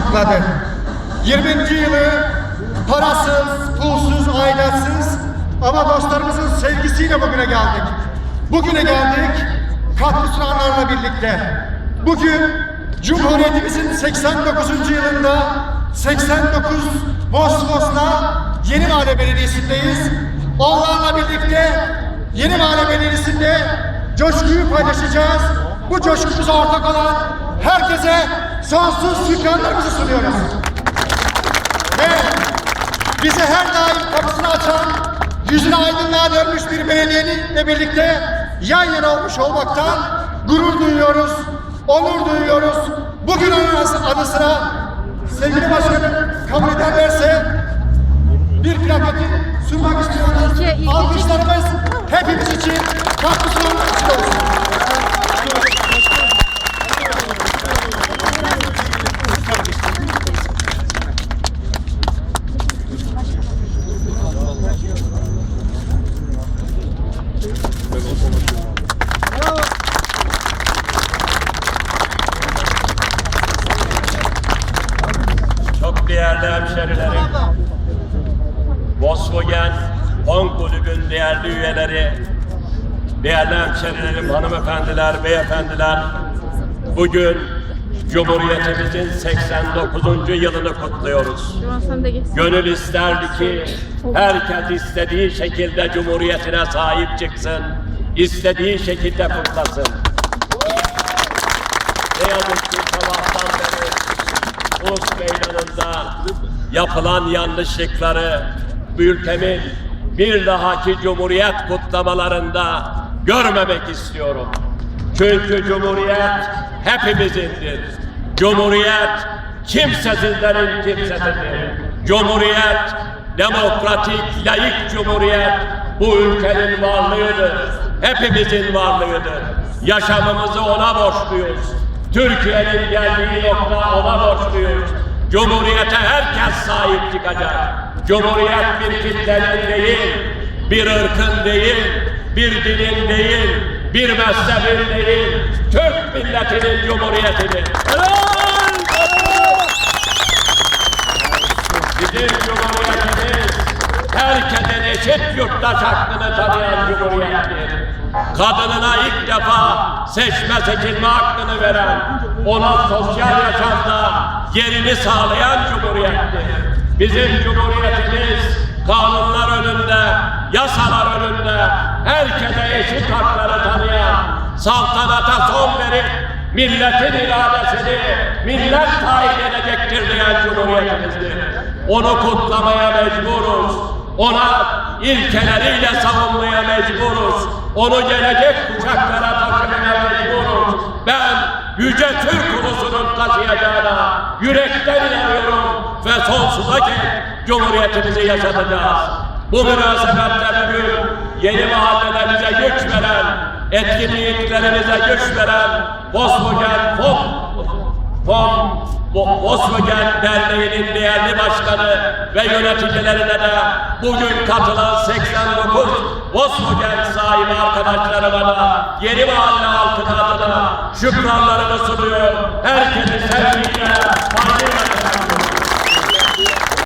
kutladı. 20. yılı parasız, pulsuz, aidatsız ama dostlarımızın sevgisiyle bugüne geldik. Bugüne geldik katkı sunanlarla birlikte. Bugün Cumhuriyetimizin 89. yılında 89 Vosvos'la Yeni Mahalle Belediyesi'ndeyiz. Onlarla birlikte Yeni Mahalle Belediyesi'nde coşkuyu paylaşacağız. Bu coşkumuza ortak olan herkese sonsuz şükranlarımızı sunuyoruz. Ve bize her daim kapısını açan, yüzünü aydınlığa dönmüş bir belediyeyle birlikte yan yana olmuş olmaktan gurur duyuyoruz, onur duyuyoruz. Bugün anısı, anı sıra sevgili başkanım kabul ederlerse bir plaketi sunmak istiyoruz. Alkışlarımız hepimiz için katkı sunmak değerli hemşerilerim, Volkswagen Fon Kulübü'nün değerli üyeleri, değerli hemşerilerim, hanımefendiler, beyefendiler, bugün Cumhuriyetimizin 89. yılını kutluyoruz. Gönül isterdi ki herkes istediği şekilde Cumhuriyetine sahip çıksın, istediği şekilde kutlasın. Ne yazık ki sabahtan beri Ulus Meydanı'nda yapılan yanlışlıkları ülkemin bir dahaki Cumhuriyet kutlamalarında görmemek istiyorum. Çünkü Cumhuriyet hepimizindir. Cumhuriyet kimsesizlerin kimsesidir. Cumhuriyet demokratik, layık cumhuriyet bu ülkenin varlığıdır. Hepimizin varlığıdır. Yaşamımızı ona borçluyuz. Türkiye'nin geldiği nokta ona borçluyuz. Cumhuriyete herkes sahip çıkacak. Cumhuriyet bir kitlenin değil, bir ırkın değil, bir dilin değil, bir mezhebin değil, Türk milletinin cumhuriyetidir. Bizim cumhuriyetimiz herkesin eşit yurttaş hakkını tanıyan cumhuriyettir. Kadınına ilk defa seçme seçilme hakkını veren, ona sosyal yaşamda yerini sağlayan cumhuriyettir. Bizim cumhuriyetimiz kanunlar önünde, yasalar önünde herkese eşit hakları tanıyan, saltanata son verip milletin iradesini millet tayin edecektir diyen cumhuriyetimizdir. Onu kutlamaya mecburuz. Ona ilkeleriyle savunmaya mecburuz. Onu gelecek kuşaklara taşımaya mecburuz. Ben Yüce Türk ulusunun taşıyacağına yürekten inanıyorum ve sonsuza dek Cumhuriyetimizi yaşatacağız. Bu münasebetle bugün yeni mahallelerimize güç veren, etkinliklerimize güç veren Volkswagen Fon, Fon Volkswagen Derneği'nin değerli başkanı ve yöneticilerine de bugün katılan 89 Volkswagen sahibi arkadaşlarıma da yeni mahalle halkına adına şükranlarımı sunuyor. Herkesi sevgiyle, saygıyla.